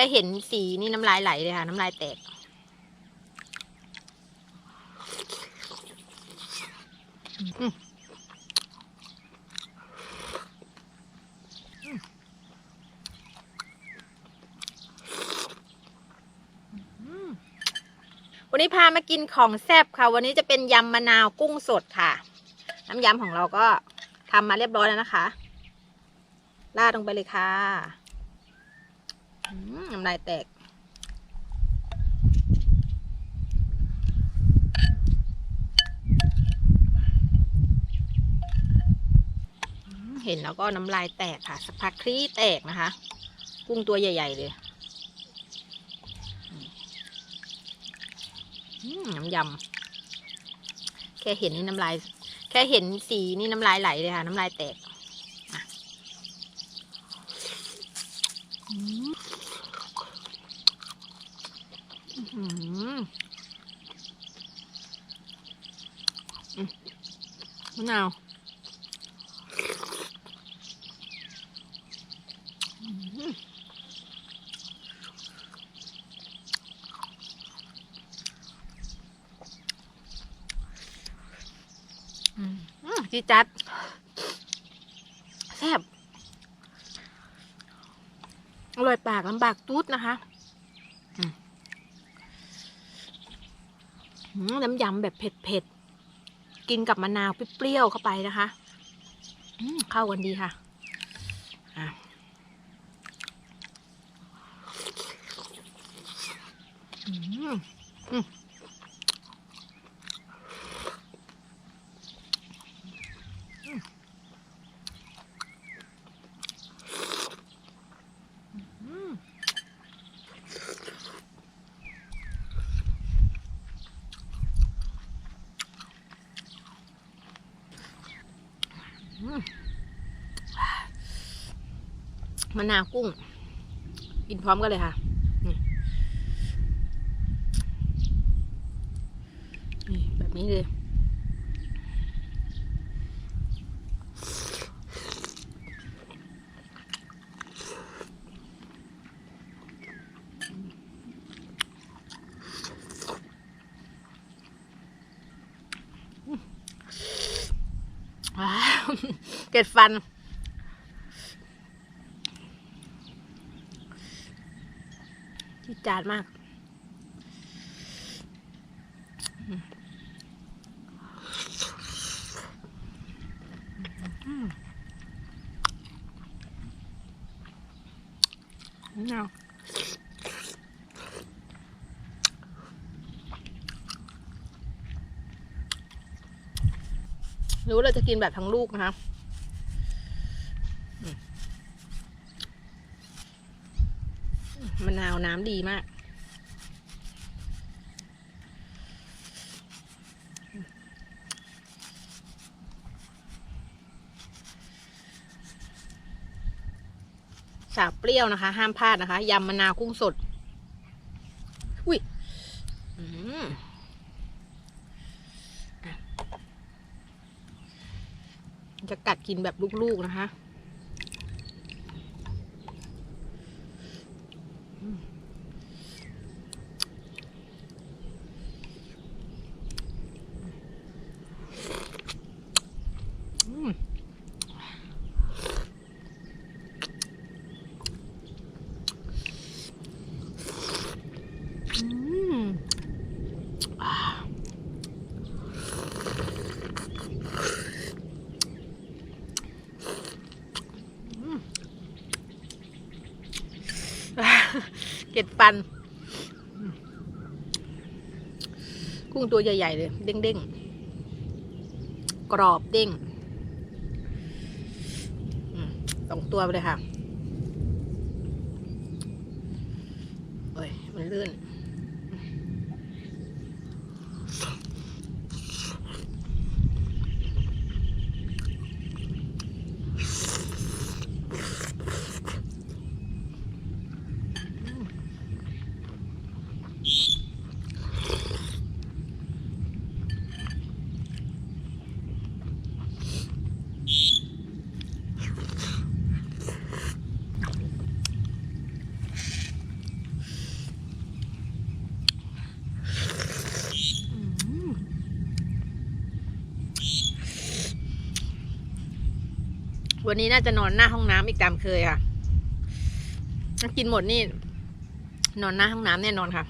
ค่เห็นสีนี่น้ำลายไหลเลยค่ะ น้ำลายแตก วันนี้พามากินของแซ่บค่ะ วันนี้จะเป็นยำมะนาวกุ้งสดค่ะ น้ำยำของเราก็ทำมาเรียบร้อยแล้วนะคะราดลงไปเลยค่ะ น้ำลายแตก เห็นแล้วก็น้ำลายแตกค่ะ สักพักคลี่แตกนะคะ กุ้งตัวใหญ่ ๆ เลยน้ำยำ แค่เห็นนี่น้ำลาย แค่เห็นสีนี่น้ำลายไหลเลยค่ะ น้ำลายแตก อืมอื้อหืออื มะนาวจีจัดแซ่บอร่อยปากลำบากตุ๊ดนะคะ น้ำยำแบบเผ็ดๆ กินกับมะนาวเปรี้ยวๆเข้าไปนะคะเข้ากันดีค่ะอะอืมอืม มะนาวกุ้ง กินพร้อมกันเลยค่ะ นี่แบบนี้เลยเกล็ดฟัน ที่จานมากอืมอืมเอาหรือว่เราจะกินแบบทั้งลูกนะคะอืม มะนาวน้ำดีมาก สาวเปรี้ยวนะคะ ห้ามพลาดนะคะ ยำมะนาวกุ้งสด อุ้ยจะกัดกินแบบลูกๆนะคะอืมอืม อืมอ่าอืมอ่า เก็ดปัน กุ้งตัวใหญ่ๆเลย เด้งๆ กรอบเด้งสองตัวไปเลยค่ะ เอ้ย มันลื่น อ วันนี้น่าจะนอนหน้าห้องน้ำอีกตามเคยค่ะถ้ากินหมดนี่ นอนหน้าห้องน้ำแน่นอนค่ะ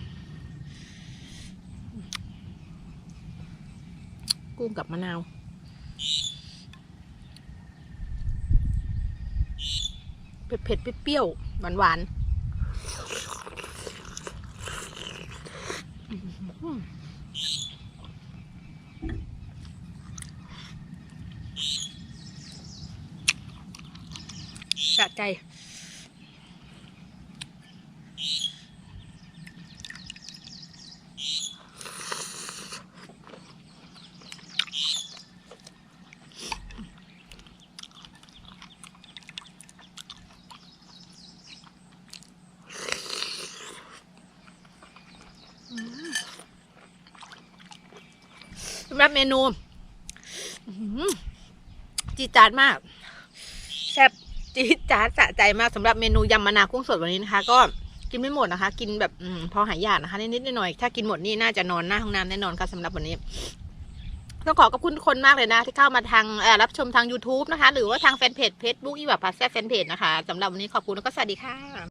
กุ้งกับมะนาวเผ็ดเผ็ดๆเปรี้ยวๆหวานหวานๆอื้อหือ สะใจ รับเมนูจีจาดมาก จีดจาดสะใจมากสำหรับเมนูยำมะนาวกุ้งสดวันนี้นะคะ ก็กินไม่หมดนะคะ กินแบบอพอหายากนะคะนิดๆหน่อยๆถ้ากินหมดนี่น่าจะนอนหน้าห้องน้ำแน่นอนค่ะสำหรับวันนี้ต้องขอขอบคุณคนมากเลยนะ ที่เข้ามาทางรับชมทาง YouTube นะคะ หรือว่าทางแฟนเพจ Facebook อีแบบพาแซ่แฟนเพจนะคะสำหรับวันนี้ขอบคุณแล้วก็สวัสดีค่ะ